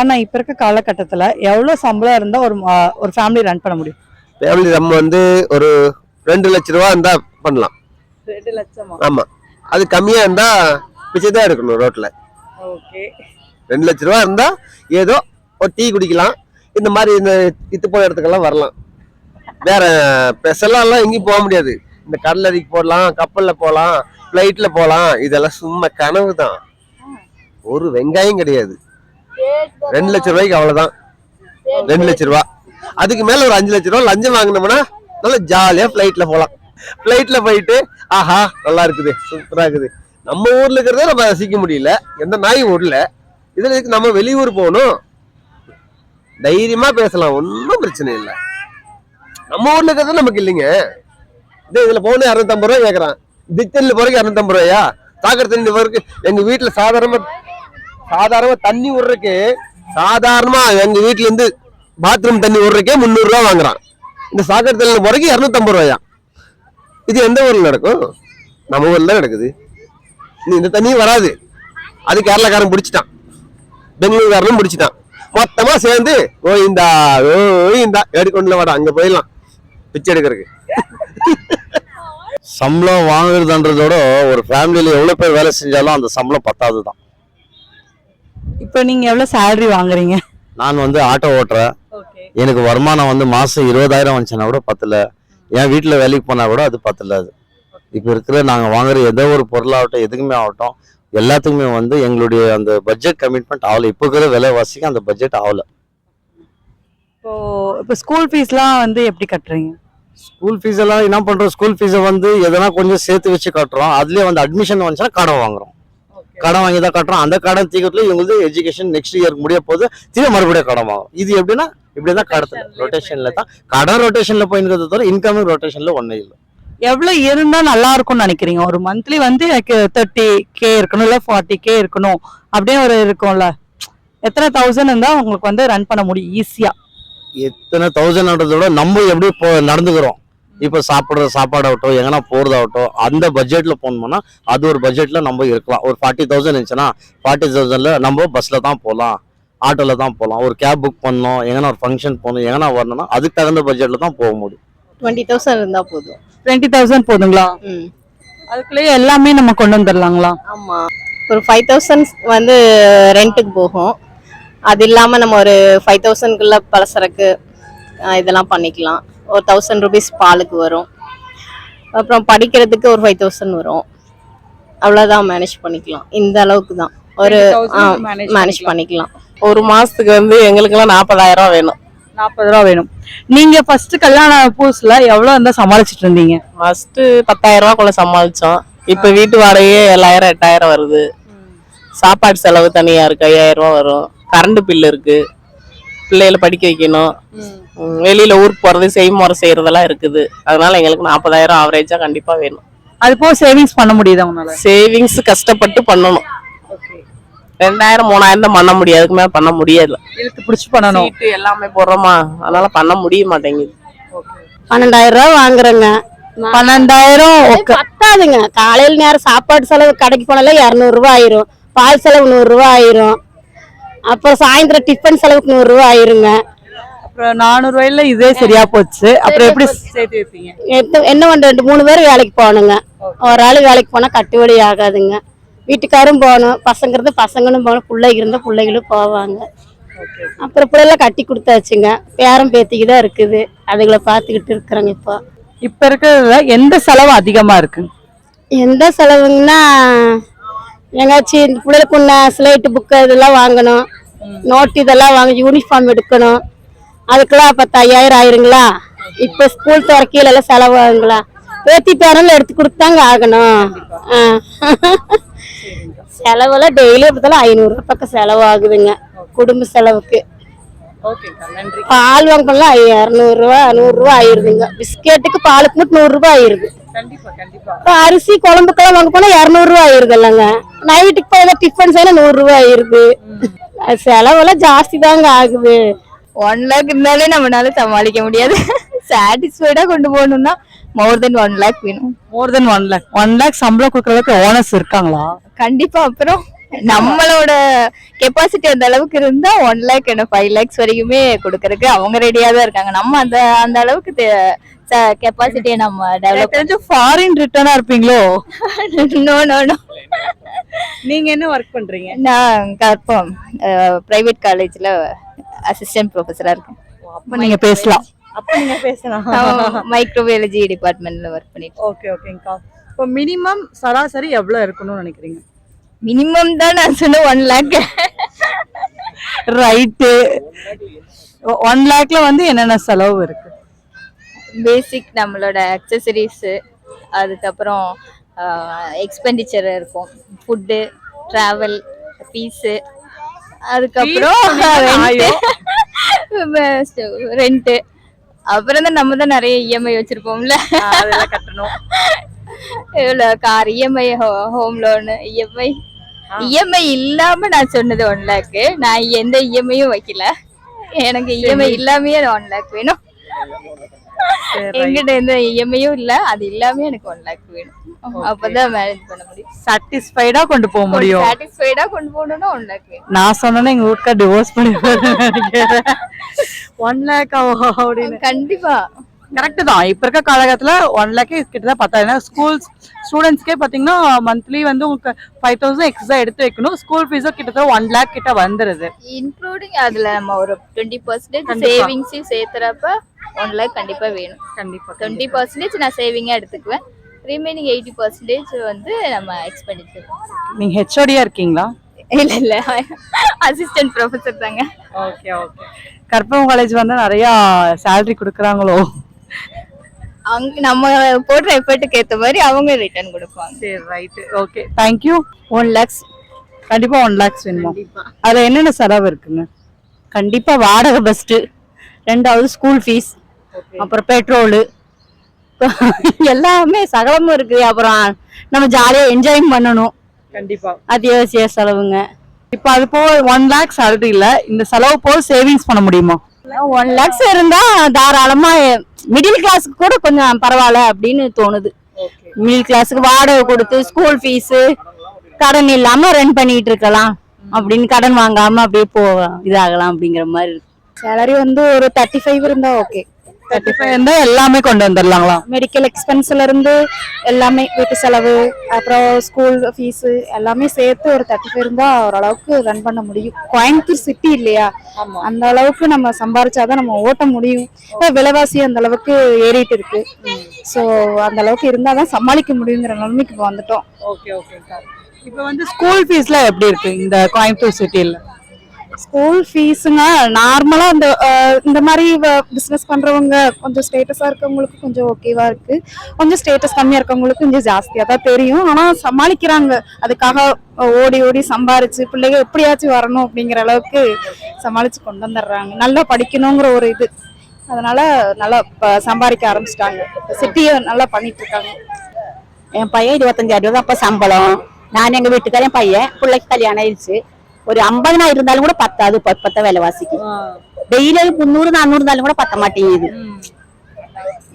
ஆனா இப்ப இருக்க காலகட்டத்துல எவ்வளவு சம்பளம் இருந்தா ஒரு ஒரு ஃபேமிலி ரன் பண்ண முடியும்? ஃபேமிலி நம்ம வந்து ஒரு ரெண்டு லட்ச ரூபா இருந்தா பண்ணலாம். ரெண்டு லட்சமா? ஆமா. அது கம்மியா இருந்தா பிச்சை தான் எடுக்கணும் ரோட்ல. ஓகே. ரெண்டு லட்ச ரூபா இருந்தா ஏதோ ஒரு டீ குடிக்கலாம். இந்த மாதிரி இந்த இத்து போன இடத்துக்கெல்லாம் வரலாம். வேற ஸ்பெஷலாக எல்லாம் எங்கேயும் போக முடியாது. இந்த கடலரிக்கு போடலாம் கப்பல்ல போகலாம் ஃப்ளைட்ல போகலாம். இதெல்லாம் சும்மா கனவு தான் ஒரு வெங்காயம் கிடையாது. ரெண்டு லட்ச ரூபாய்க்கு அவ்வளவுதான். ரெண்டு லட்ச ரூபா. அதுக்கு மேல ஒரு அஞ்சு லட்ச ரூபா லஞ்சம் வாங்கினோம்னா நல்லா ஜாலியா ஃப்ளைட்ல போலாம். ஃப்ளைட்ல போயிட்டு ஆஹா நல்லா இருக்குது சூப்பரா இருக்குது. நம்ம ஊர்ல இருக்கிறத நம்ம ரசிக்க முடியல. எந்த நாயும் ஊர்ல இதுல இதுக்கு நம்ம வெளியூர் போகணும்? தைரியமா பேசலாம் ஒன்றும் பிரச்சனை இல்லை. நம்ம ஊர்ல இருக்கிறது நமக்கு இல்லைங்க. இதே இதுல போன இரநூத்தம்பது ரூபா கேட்கறான் டிஜிட்டல்ல போறதுக்கு இரநூத்தம்பது ரூபாயா? சாக்கடை தண்ணி போறதுக்கு எங்க வீட்டுல சாதாரணமா சாதாரணமா தண்ணி விடுறதுக்கு சாதாரணமா எங்க வீட்டுல இருந்து பாத்ரூம் தண்ணி விடுறதுக்கே முந்நூறு ரூபா வாங்குறான். இந்த சாக்கடை தண்ணி போறதுக்கு இரநூத்தம்பது ரூபாயா? இது எந்த ஊர்ல நடக்கும்? நம்ம ஊர்ல தான் நடக்குது. இந்த தண்ணியும் வராது. அது கேரளாக்காரன் பிடிச்சிட்டான். பெங்களூர்காரனும் பிடிச்சிட்டான். மொத்தமா சேர்ந்து ஓ இந்தா ஓ ஓய்ந்தா எடுக்கொண்டுல வாடா அங்க போயிடலாம். பிச்சை எடுக்கிறதுக்கு. சம்பளம் வாங்குறதுன்றதோட ஒரு ஃபேமிலியில எவ்வளவு பேர் வேலை செஞ்சாலும் அந்த சம்பளம் பத்தாது தான் இப்போ நீங்க எவ்வளவு salary வாங்குறீங்க? நான் வந்து ஆட்டோ ஓட்டுறேன். எனக்கு வருமானம் வந்து மாசம் இருபதாயிரம் வந்துச்சுன்னா கூட பத்தல. என் வீட்டுல வேலைக்கு போனா கூட அது பத்தல அது. இப்ப இருக்கிற நாங்க வாங்குற ஏதோ ஒரு பொருளாகட்டும் எதுக்குமே ஆகட்டும் எல்லாத்துக்குமே வந்து எங்களுடைய அந்த பட்ஜெட் கமிட்மெண்ட் ஆகல. இப்போ இருக்கிற விலைவாசிக்கு அந்த பட்ஜெட் ஆகல. இப்போ இப்போ ஸ்கூல் ஃபீஸ்லாம் வந்து எப்படி கட்டுறீங்க? ஸ்கூல் ஃபீஸ் எல்லாம் என்ன பண்றோம் ஸ்கூல் ஃபீஸை வந்து எதனா கொஞ்சம் சேர்த்து வச்சு கட்டுறோம். அதுலயே வந்து அட்மிஷன் வந்துச்சுன்னா கடன் வாங்குறோம். கடன் வாங்கி தான் கட்டுறோம். அந்த கடன் தீக்கத்துல இவங்களுக்கு எஜுகேஷன் நெக்ஸ்ட் இயருக்கு முடிய போது திரும்ப மறுபடியும் கடன் வாங்கும் இது எப்படின்னா இப்படி தான் கடத்துல ரொட்டேஷன்ல தான். கடன் ரொட்டேஷன்ல போயிருக்கிறத தவிர இன்கமிங் ரொட்டேஷன்ல ஒன்றும் இல்லை. எவ்வளவு இருந்தா நல்லா இருக்கும்னு நினைக்கிறீங்க? ஒரு மந்த்லி வந்து எனக்கு தேர்ட்டி கே இருக்கணும் இல்ல ஃபார்ட்டி கே இருக்கணும். அப்படியே ஒரு இருக்கும்ல. எத்தனை தௌசண்ட் இருந்தா உங்களுக்கு வந்து ரன் பண்ண முடியும்? ஈஸியா எத்தனை தௌசண்ட்ன்றத விட நம்ம எப்படி இப்போ நடந்துக்கிறோம்? இப்போ சாப்பிட்ற சாப்பாடாகட்டும் எங்கன்னா போகிறதாகட்டும் அந்த பட்ஜெட்டில் போனோம்னா அது ஒரு பட்ஜெட்டில் நம்ம இருக்கலாம். ஒரு ஃபார்ட்டி தௌசண்ட் இருந்துச்சுன்னா ஃபார்ட்டி தௌசண்டில் நம்ம பஸ்ஸில் தான் போகலாம். ஆட்டோவில் தான் போகலாம். ஒரு கேப் புக் பண்ணோம் எங்கன்னா ஒரு ஃபங்க்ஷன் போகணும் எங்கன்னா வரணும்னா அதுக்கு தகுந்த பட்ஜெட்டில் தான் போக முடியும். டுவெண்ட்டி தௌசண்ட் இருந்தா போதும். டுவெண்ட்டி தௌசண்ட் போதுங்களா? ம். அதுக்குள்ளேயே எல்லாமே நம்ம கொண்டு வந்துடலாங்களா ஆமா. ஒரு ஃபைவ் தௌசண்ட் வந்து ரெண்ட்டுக்கு போகும். அது இல்லாம நம்ம ஒரு ஃபைவ் தௌசண்ட்குள்ள பலசரக்கு இதெல்லாம் பண்ணிக்கலாம். ஒரு தௌசண்ட் ருபீஸ் பாலுக்கு வரும். அப்புறம் படிக்கிறதுக்கு ஒரு ஃபைவ் தௌசண்ட் வரும். அவ்வளோதான் மேனேஜ் பண்ணிக்கலாம். இந்த அளவுக்கு தான். ஒரு 20,000 manage மேனேஜ் பண்ணிக்கலாம். ஒரு மாசத்துக்கு வந்து எங்களுக்கெல்லாம் நாற்பதாயிரம் ரூபா வேணும். நாற்பது ரூபா வேணும். நீங்க ஃபர்ஸ்ட் கல்யாண புதுசுல எவ்வளவு இருந்தா சமாளிச்சிட்டு இருந்தீங்க? ஃபர்ஸ்ட் பத்தாயிரம் ரூபாக்குள்ள சமாளிச்சோம். இப்ப வீட்டு வாடகையே ஏழாயிரம் எட்டாயிரம் வருது. சாப்பாடு செலவு தனியா இருக்கு ஐயாயிரம் ரூபா வரும். கரண்ட் பில் இருக்கு. பிள்ளைகளை படிக்க வைக்கணும். வெளியில ஊருக்கு போறது செய்முறை செய்யறதெல்லாம் இருக்குது. அதனால எங்களுக்கு நாற்பதாயிரம் ஆவரேஜா கண்டிப்பா வேணும். அது போக சேவிங்ஸ் பண்ண முடியுதா உங்களால சேவிங்ஸ் கஷ்டப்பட்டு பண்ணணும். ரெண்டாயிரம் மூணாயிரம் தான் பண்ண முடியாது அதுக்கு மேல பண்ண முடியாது. இழுத்து பிடிச்சி பண்ணணும். எல்லாமே போடுறோமா? அதனால பண்ண முடிய மாட்டேங்குது. பன்னெண்டாயிரம் ரூபாய் வாங்குறேங்க. பன்னெண்டாயிரம் பத்தாதுங்க. காலையில நேரம் சாப்பாடு செலவு கடைக்கு போனாலே இரநூறுவா ஆயிரும். பால் செலவு நூறுரூவா ஆயிரும். அப்புறம் சாயந்தரம் டிஃபன் செலவுக்கு நூறுரூவா ஆயிருங்க. அப்புறம் நானூறு ரூபாயில இதே சரியா போச்சு. அப்புறம் எப்படி சேர்த்து வைப்பீங்க? எத்த- என்ன பண்ற ரெண்டு மூணு பேர் வேலைக்கு போகணுங்க. ஒரு ஆள் வேலைக்கு போனா கட்டுப்படி ஆகாதுங்க. வீட்டுக்காரும் போகணும். பசங்கிறது பசங்களும் போகணும். பிள்ளைங்க இருந்தால் பிள்ளைகளும் போவாங்க. அப்புறம் பிள்ளைலாம் கட்டி கொடுத்தாச்சுங்க. பேரம் பேத்திக்கு தான் இருக்குது. அதுகளை பார்த்துக்கிட்டு இருக்கிறாங்க இப்போ. இப்ப இருக்கிறதுல எந்த செலவு அதிகமா இருக்கு எந்த செலவுங்கன்னா எங்காச்சும் இந்த பிள்ளைகளுக்கு உள்ள ஸ்லேட்டு புக்கு இதெல்லாம் வாங்கணும். நோட்டு இதெல்லாம் வாங்க யூனிஃபார்ம் எடுக்கணும். அதுக்கெல்லாம் பத்து ஐயாயிரம் ஆயிருங்களா இப்போ ஸ்கூல் திறக்கையில எல்லாம் செலவு ஆகுங்களா? பேத்தி பேரன்ல எடுத்து கொடுத்தாங்க ஆகணும். செலவெல்லாம் டெய்லி பார்த்தாலும் ஐநூறுரூவா பக்கம் செலவு ஆகுதுங்க. குடும்ப செலவுக்கு. பால் வாங்க போனா இரநூறுவா நூறுரூவா ஆயிருதுங்க. பிஸ்கெட்டுக்கு பாலுக்கு மட்டும் நூறுரூவா ஆயிருது. அப்புறம் அரிசி குழம்புக்கெல்லாம் வாங்க போனா இரநூறுவா ஆயிருது இல்லைங்க நைட்டுக்கு போய் டிஃபன் செய்யலாம் நூறுரூவா ஆயிருது அது செலவெல்லாம் ஜாஸ்தி தாங்க ஆகுது. ஒன் லேக் இருந்தாலே நம்மளால சமாளிக்க முடியாது. சாட்டிஸ்ஃபைடா கொண்டு போகணும்னா மோர் தென் ஒன் லேக் வேணும். More then one lakh one lakh சம்பளம் கொடுக்கற அளவுக்கு ஓனர்ஸ் இருக்காங்களா? கண்டிப்பா அப்புறம் நம்மளோட கெப்பாசிட்டி அந்த அளவுக்கு இருந்தா ஒன் லேக் என்ன ஃபைவ் லேக்ஸ் வரைக்குமே கொடுக்கறதுக்கு அவங்க ரெடியா தான் இருக்காங்க. நம்ம அந்த அந்த அளவுக்கு கெப்பாசிட்டியை நம்ம டெவலப் தெரிஞ்சு ஃபாரின் ரிட்டர்னா இருப்பீங்களோ? நோ நோ நோ நீங்க என்ன ஒர்க் பண்றீங்க? நான் கற்பம். பிரைவேட் காலேஜ்ல அசிஸ்டன்ட் ப்ரொஃபஸரா இருக்கேன். அப்ப நீங்க பேசலாம். அப்ப நீங்க பேசலாம். மைக்ரோபயாலஜி டிபார்ட்மெண்ட்ல ஒர்க் பண்ணிட்டு ஓகே ஓகேங்கக்கா இப்போ மினிமம் சராசரி எவ்வளவு இருக்கணும்னு நினைக்கிறீங்க? மினிமம் தான் நான் சொன்ன ஒன் லேக் ரைட்டு ஒன் லேக்ல வந்து என்னென்ன செலவு இருக்கு? பேசிக் நம்மளோட அக்சசரிஸ் அதுக்கப்புறம் எக்ஸ்பெண்டிச்சர் இருக்கும். ஃபுட்டு ட்ராவல் ஃபீஸு அதுக்கப்புறம் ரெண்ட்டு அப்புறம் தான் நம்ம தான் நிறைய இஎம்ஐ வச்சிருப்போம்ல. அதெல்லாம் கட்டணும். இவ்வளோ car EMI home loan EMI EMI இல்லாம நான் சொன்னது ஒன் லேக்கு நான் எந்த இஎம்ஐயும் வைக்கல. எனக்கு இஎம்ஐ இல்லாமயே ஒன் லேக் வேணும். எங்கிட்ட எந்த இஎம்ஐயும் இல்ல. அது இல்லாம எனக்கு ஒன் லேக் வேணும். அப்பதான் மேனேஜ் பண்ண முடியும். சாட்டிஸ்ஃபைடா கொண்டு போக முடியும். சாட்டிஸ்ஃபைடா கொண்டு போகணும்னா ஒன் லேக் வேணும். நான் சொன்னேன்னா எங்க வீட்டுக்கார் டிவோர்ஸ் பண்ணி ஒன் லேக் அப்படின்னு. கண்டிப்பா. கரெக்ட் தான். இப்ப இருக்க காலகட்டத்துல ஒன் லேக் கிட்டத்தட்ட பத்தாயிரம். ஸ்கூல்ஸ் ஸ்டூடெண்ட்ஸ்க்கே பாத்தீங்கன்னா மந்த்லி வந்து உங்களுக்கு ஃபைவ் தௌசண்ட் எக்ஸ்ட்ரா எடுத்து வைக்கணும். ஸ்கூல் ஃபீஸும் கிட்டத்தட்ட ஒன் லேக் கிட்ட வந்துருது. இன்க்ளூடிங் அதுல நம்ம ஒரு டுவெண்ட்டி பர்சன்டேஜ். சேவிங்ஸையும் சேர்த்துறப்ப ஒன் லேக் கண்டிப்பா வேணும். கண்டிப்பா டுவெண்ட்டி பர்சன்டேஜ் நான் சேவிங்கா எடுத்துக்குவேன். ரிமைனிங் எயிட்டி பர்சன்டேஜ் வந்து நம்ம எக்ஸ்பெண்டிச்சர் நீங்க ஹெச்ஓடியா இருக்கீங்களா? இல்ல இல்ல. அசிஸ்டன்ட் ப்ரொஃபசர் தாங்க. ஓகே ஓகே கற்பகம் காலேஜ் வந்து நிறைய salary கொடுக்குறாங்களோ? அங்க நம்ம போடுற எஃபர்ட்டுக்கு ஏத்த மாதிரி அவங்க ரிட்டர்ன் கொடுப்பாங்க. சரி right okay thank you one lakhs கண்டிப்பா ஒன் லேக்ஸ் வேணுமா? அதுல என்னென்ன செலவு இருக்குங்க? கண்டிப்பா வாடகை பெஸ்ட் ரெண்டாவது ஸ்கூல் ஃபீஸ் அப்புறம் பெட்ரோலு எல்லாமே சகலமும் இருக்கு. அப்புறம் நம்ம ஜாலியா என்ஜாய் பண்ணணும். கண்டிப்பா. அத்தியாவசிய செலவுங்க. இப்போ அது போக ஒன் லேக் salary இல்ல இந்த செலவு போக சேவிங்ஸ் பண்ண முடியுமா? ஒன் லேக்ஸ் இருந்தா தாராளமா மிடில் கிளாஸுக்கு கூட கொஞ்சம் பரவாயில்ல அப்படின்னு தோணுது. மிடில் கிளாஸுக்கு வாடகை கொடுத்து ஸ்கூல் ஃபீஸ் கடன் இல்லாம ரன் பண்ணிட்டு இருக்கலாம். அப்படின்னு கடன் வாங்காம அப்படியே போ இதாகலாம் அப்படிங்கிற மாதிரி இருக்கு. சேலரி வந்து ஒரு தேர்ட்டி ஃபைவ் இருந்தா ஓகே தேர்ட்டி இருந்தா எல்லாமே கொண்டு வந்துடலாங்களா? மெடிக்கல் எக்ஸ்பென்ஸ்ல இருந்து எல்லாமே வீட்டு செலவு அப்புறம் ஸ்கூல் ஃபீஸ் எல்லாமே சேர்த்து ஒரு தேர்ட்டி ஃபைவ் இருந்தா ஓரளவுக்கு ரன் பண்ண முடியும். கோயம்புத்தூர் சிட்டி இல்லையா? அந்த அளவுக்கு நம்ம சம்பாரிச்சாதான் நம்ம ஓட்ட முடியும். விலைவாசி அந்த அளவுக்கு ஏறிட்டு இருக்கு. ஸோ அந்த அளவுக்கு இருந்தாதான் சமாளிக்க முடியுங்கிற நிலைமைக்கு இப்போ வந்துட்டோம். ஓகே ஓகே இப்போ வந்து ஸ்கூல் ஃபீஸ்ல எப்படி இருக்கு இந்த கோயம்புத்தூர் சிட்டில ஸ்கூல் ஃபீஸுங்க நார்மலா இந்த இந்த மாதிரி பிசினஸ் பண்றவங்க கொஞ்சம் ஸ்டேட்டஸா இருக்கவங்களுக்கு கொஞ்சம் ஓகேவா இருக்கு. கொஞ்சம் ஸ்டேட்டஸ் கம்மியா இருக்கவங்களுக்கு கொஞ்சம் ஜாஸ்தியா தான் தெரியும். ஆனா சமாளிக்கிறாங்க. அதுக்காக ஓடி ஓடி சம்பாரிச்சு பிள்ளைங்க எப்படியாச்சும் வரணும் அப்படிங்கிற அளவுக்கு சமாளிச்சு கொண்டு வந்துடுறாங்க. நல்லா படிக்கணுங்கிற ஒரு இது. அதனால நல்லா சம்பாதிக்க ஆரம்பிச்சிட்டாங்க. சிட்டியை நல்லா பண்ணிட்டு இருக்காங்க. என் பையன் இருபத்தஞ்சாயிரம் ரூபா அப்ப சம்பளம். நான் எங்க வீட்டுக்காரன் பையன். பிள்ளைக்கு கல்யாணம் ஆயிடுச்சு. ஒரு ஐம்பதுனாயிரம் இருந்தாலும் கூட பத்தாது பத்து பத்த விலைவாசிக்கு டெய்லி முந்நூறு நானூறு இருந்தாலும் கூட பத்த மாட்டேங்குது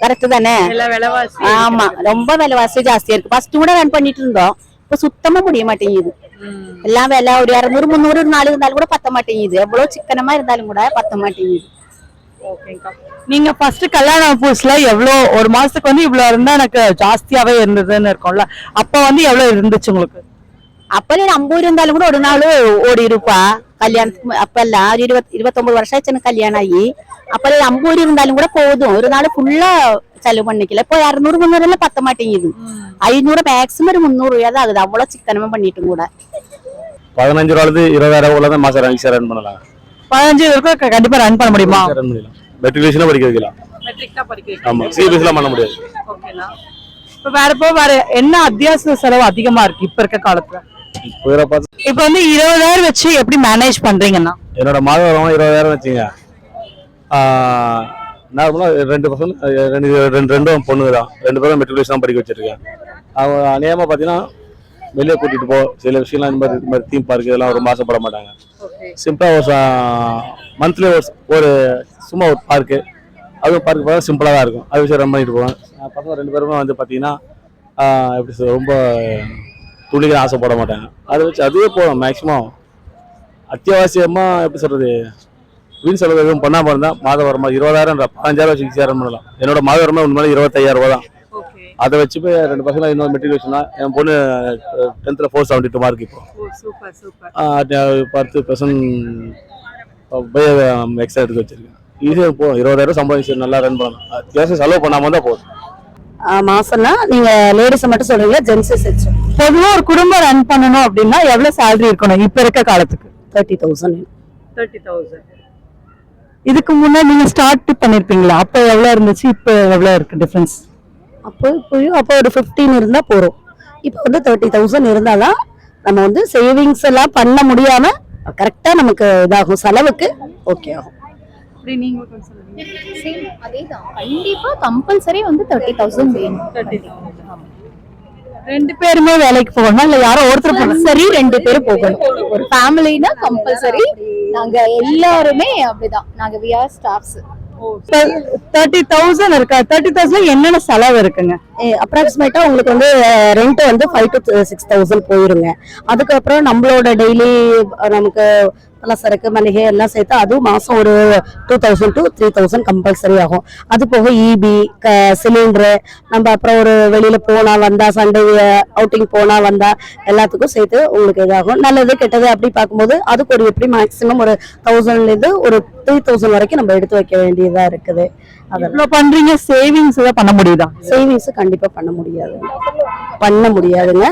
கரெக்ட் தானே எல்லா விலைவாசி ஆமா ரொம்ப விலைவாசி ஜாஸ்தியா இருக்கு ஃபர்ஸ்ட் கூட ரன் பண்ணிட்டு இருந்தோம் இப்ப சுத்தமா முடிய மாட்டேங்குது எல்லாம் விலை ஒரு இரநூறு முந்நூறு ஒரு நாலு இருந்தாலும் கூட பத்த மாட்டேங்குது எவ்வளவு சிக்கனமா இருந்தாலும் கூட பத்த மாட்டேங்குது நீங்க ஃபர்ஸ்ட் கல்யாண புதுசுல எவ்வளோ ஒரு மாசத்துக்கு வந்து இவ்வளவு இருந்தா எனக்கு ஜாஸ்தியாவே இருந்ததுன்னு இருக்கும்ல. அப்ப வந்து எவ்வளவு இருந்துச்சு உங்களுக்கு? அப்பல ஐம்பது இருந்தாலும் கூட ஒரு நாள் ஓடி இருப்பா கல்யாணத்துக்கு மு- அப்பெல்லாம் ஒரு இருபத் இருபத்தொன்பது வருஷம் ஆச்சு எனக்கு கல்யாணம் ஆகி அப்பல ஐம்பது இருந்தாலும் கூட போதும் ஒரு நாள் ஃபுல்லா செலவு பண்ணிக்கல இப்போ இரநூறு முந்நூறு எல்லாம் பத்த மாட்டேங்குது ஐநூறு மேக்ஸிமம் ஒரு முந்நூறு ரூபா தான் ஆகுது அவ்வளவு சிக்கனமா பண்ணிட்டு கூட பதினஞ்சு ரூபாயிலிருந்து இருபதாயிரம் உள்ள தான் மாசம் ஈஸியாக ரன் பண்ணலாம் பதினஞ்சு வரைக்கும் க- கண்டிப்பா ரன் பண்ண முடியுமா ரன் பண்ணிடலாம் மெட்ரிகுலேஷனாக படிக்க வைக்கலாம் ஆமா சிபிஎஸ்லாம் பண்ண முடியாது இப்ப வேற இப்போ வேற என்ன அத்தியாவசிய செலவு அதிகமா இருக்கு இப்ப இருக்க காலத்துல இப்போ இதை பார்த்து இப்ப வந்து இருபதாயிரம் வச்சு எப்படி மேனேஜ் பண்றீங்கன்னா? என்னோட மாத வருமானம் இருபதாயிரம் வச்சுங்க. நார்மலாக ரெண்டு பசங்க ரெண்டு ரெண்டு ரெண்டும் பொண்ணுங்க தான். ரெண்டு பேரும் மெட்ரிகுலேஷன் தான் படிக்க வச்சிருக்கேன். அவங்க அநேகமாக பார்த்தீங்கன்னா வெளியே கூட்டிட்டு போ சில விஷயம்லாம் இந்த மாதிரி இந்த மாதிரி தீம் பார்க் இதெல்லாம் ரொம்ப ஆசைப்பட மாட்டாங்க. சிம்பிளாக ஒரு மந்த்லி ஒரு ஒரு சும்மா ஒரு பார்க்கு அதுவும் பார்க்கு பார்த்தா சிம்பிளாக தான் இருக்கும். அது விஷயம் ரன் பண்ணிட்டு போவேன். பசங்க ரெண்டு பேருமே வந்து பார்த்தீங்கன்னா எப்படி ரொம்ப துணிக்கு ஆசைப்பட மாட்டாங்க அதை வச்சு அதுவே போதும் மேக்ஸிமம் அத்தியாவசியமா எப்படி சொல்றது? வீண் செலவு எதுவும் பண்ணாம இருந்தா மாத வருமா இருபதாயிரம் பதினஞ்சாயிரம் வச்சு சேரம் பண்ணலாம் என்னோட மாத வருமா உண்மையில இருபத்தையாயிரம் ரூபாய் தான். அதை வச்சு போய் ரெண்டு பசங்க இன்னொரு மெட்டீரியல் வச்சுனா என் பொண்ணு டென்த்தில் ஃபோர் செவன்டி டூ மார்க் இப்போ. பத்து பர்சன்ட் எக்ஸ்ட்ரா எடுத்து வச்சிருக்கேன். ஈஸியாக போதும் இருபதாயிரம் சம்பாதிச்சு நல்லா ரன் பண்ணலாம். அத்தியாவசியம் செலவு பண்ணாம தான் போதும். மாசம்னா நீங்க லேடிஸ் மட்டும் சொல்றீங்களா? ஜென்ஸ் செக்ஷன் பொதுவா ஒரு குடும்பம் ரன் பண்ணணும் அப்படின்னா எவ்வளவு salary இருக்கணும் இப்ப இருக்க காலத்துக்கு? தேர்ட்டி தௌசண்ட் தேர்ட்டி தௌசண்ட் இதுக்கு முன்னாடி நீங்க ஸ்டார்ட் பண்ணிருப்பீங்களா? அப்ப எவ்வளவு இருந்துச்சு? இப்ப எவ்வளவு இருக்கு டிஃபரன்ஸ் அப்போ இப்போயும் அப்போ ஒரு ஃபிஃப்டீன் இருந்தா போறோம் இப்போ வந்து தேர்ட்டி தௌசண்ட் இருந்தாதான் நம்ம வந்து சேவிங்ஸ் எல்லாம் பண்ண முடியாம கரெக்டா நமக்கு இதாகும். செலவுக்கு ஓகே ஆகும். சேம் அதேதான். கண்டிப்பா கம்பல்சரி வந்து தேர்ட்டி தௌசண்ட் வேணும். ரெண்டு பேருமே வேலைக்கு போகணும்? இல்ல யாரோ ஒருத்தர் போகணும் சரி ரெண்டு பேரும் போகணும். ஒரு ஃபேமிலினா கம்பல்சரி நாங்க எல்லாருமே அப்படிதான். நாங்க we are staffs thirty thousand இருக்கா? தேர்ட்டி தௌசண்ட் என்னென்ன செலவு இருக்குங்க? அப்ராக்சிமேட்டா உங்களுக்கு வந்து ரெண்ட் வந்து ஃபைவ் டு சிக்ஸ் தௌசண்ட் போயிருங்க. அதுக்கப்புறம் நம்மளோட டெய்லி நமக்கு பலசரக்கு மளிகை எல்லாம் சேர்த்து அதுவும் மாதம் ஒரு two thousand to three thousand compulsory ஆகும். அது போக இபி சிலிண்டரு நம்ம அப்புறம் ஒரு வெளியில் போனால் வந்தால் சண்டே அவுட்டிங் போனால் வந்தால் எல்லாத்துக்கும் சேர்த்து உங்களுக்கு இதாகும். நல்லது கெட்டது அப்படி பார்க்கும்போது அதுக்கு ஒரு எப்படி மேக்ஸிமம் ஒரு தௌசண்ட்லேருந்து ஒரு த்ரீ தௌசண்ட் வரைக்கும் நம்ம எடுத்து வைக்க வேண்டியதாக இருக்குது. இவ்வளவு பண்றீங்க சேவிங்ஸ் தான் பண்ண முடியுதா? சேவிங்ஸ் கண்டிப்பா பண்ண முடியாதுங்க பண்ண முடியாதுங்க.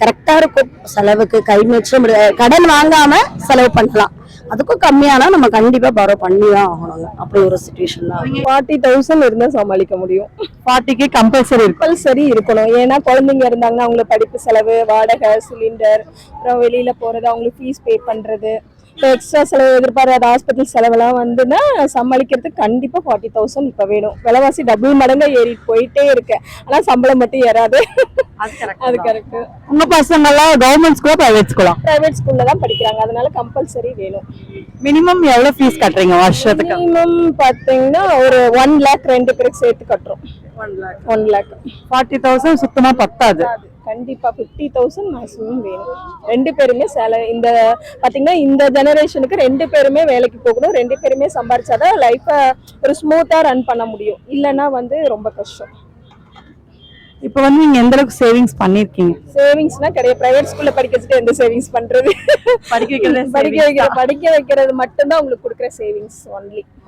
கரெக்டா இருக்கும். செலவுக்கு கை மிச்சம் முடியாது. கடன் வாங்காம செலவு பண்ணலாம். அதுக்கும் கம்மியானா நம்ம கண்டிப்பா பரோ பண்ணி தான் ஆகணுங்க. அப்படி ஒரு சுச்சுவேஷன் தான். ஃபார்ட்டி தௌசண்ட் இருந்தா சமாளிக்க முடியும். ஃபார்ட்டிக்கு கம்பல்சரி கம்பல்சரி இருக்கணும். ஏன்னா குழந்தைங்க இருந்தாங்கன்னா அவங்களுக்கு படிப்பு செலவு வாடகை சிலிண்டர் அப்புறம் வெளியில போறது அவங்களுக்கு ஃபீஸ் பே பண்றது. இப்போ எக்ஸ்ட்ரா செலவு எதிர்பாராத ஹாஸ்பிட்டல் செலவெல்லாம் வந்துன்னா சமாளிக்கிறதுக்கு கண்டிப்பா ஃபார்ட்டி தௌசண்ட் இப்போ வேணும். விலைவாசி டபுள் மடங்கா ஏறிட்டு போயிட்டே இருக்கு. ஆனா சம்பளம் மட்டும் ஏறாது. அது கரெக்ட் உங்க பசங்க எல்லாம் கவர்மெண்ட் ஸ்கூலா பிரைவேட் ஸ்கூலா பிரைவேட் ஸ்கூல்ல தான் படிக்கிறாங்க. அதனால கம்பல்சரி வேணும். மினிமம் எவ்வளவு ஃபீஸ் கட்டுறீங்க வருஷத்துக்கு? மினிமம் பாத்தீங்கன்னா ஒரு ஒன் லேக் ரெண்டு பேருக்கு சேர்த்து கட்டுறோம். ஒன் லேக் ஃபார்ட்டி தௌசண்ட் சுத்தமா பத்தாது. கண்டிப்பா ஃபிஃப்டி தௌசண்ட் மேக்ஸிமம் வேணும். ரெண்டு பேருமே சேல இந்த பாத்தீங்கன்னா இந்த ஜெனரேஷனுக்கு ரெண்டு பேருமே வேலைக்கு போகணும். ரெண்டு பேருமே சம்பாரிச்சாதான் லைஃப்பை ஒரு ஸ்மூத்தா ரன் பண்ண முடியும். இல்லைன்னா வந்து ரொம்ப கஷ்டம். இப்போ வந்து நீங்க எந்த அளவுக்கு சேவிங்ஸ் பண்ணிருக்கீங்க? சேவிங்ஸ்னா கிடையாது. பிரைவேட் ஸ்கூல்ல படிக்க வச்சுட்டு எந்த சேவிங்ஸ் பண்றது? படிக்க வைக்கிறதே படிக்க வைக்கிற படிக்க வைக்கிறது மட்டும்தான் உங்களுக்கு கொடுக்குற சேவிங்ஸ் ஒன்லி